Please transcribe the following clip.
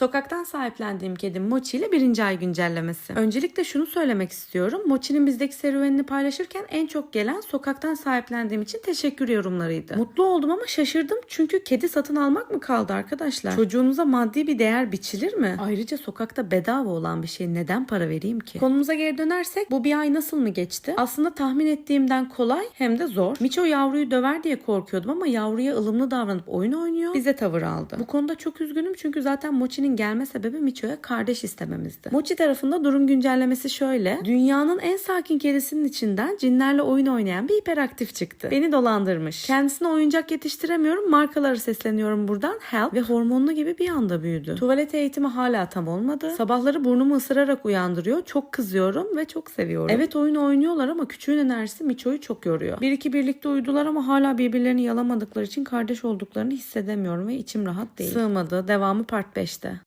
Sokaktan sahiplendiğim kedim Mochi ile birinci ay güncellemesi. Öncelikle şunu söylemek istiyorum. Mochi'nin bizdeki serüvenini paylaşırken en çok gelen sokaktan sahiplendiğim için teşekkür yorumlarıydı. Mutlu oldum ama şaşırdım çünkü kedi satın almak mı kaldı arkadaşlar? Çocuğunuza maddi bir değer biçilir mi? Ayrıca sokakta bedava olan bir şey neden para vereyim ki? Konumuza geri dönersek bu bir ay nasıl mı geçti? Aslında tahmin ettiğimden kolay hem de zor. Miço yavruyu döver diye korkuyordum ama yavruya ılımlı davranıp oyun oynuyor. Bize tavır aldı. Bu konuda çok üzgünüm çünkü zaten Mochi'nin gelme sebebi Miço'ya kardeş istememizdi. Mochi tarafında durum güncellemesi şöyle. Dünyanın en sakin kedisinin içinden cinlerle oyun oynayan bir hiperaktif çıktı. Beni dolandırmış. Kendisine oyuncak yetiştiremiyorum. Markalara sesleniyorum buradan. Help ve hormonlu gibi bir anda büyüdü. Tuvalet eğitimi hala tam olmadı. Sabahları burnumu ısırarak uyandırıyor. Çok kızıyorum ve çok seviyorum. Evet oyun oynuyorlar ama küçüğün enerjisi Miço'yu çok yoruyor. Bir iki birlikte uyudular ama hala birbirlerini yalamadıkları için kardeş olduklarını hissedemiyorum ve içim rahat değil. Sığmadı. Devamı part 5'te.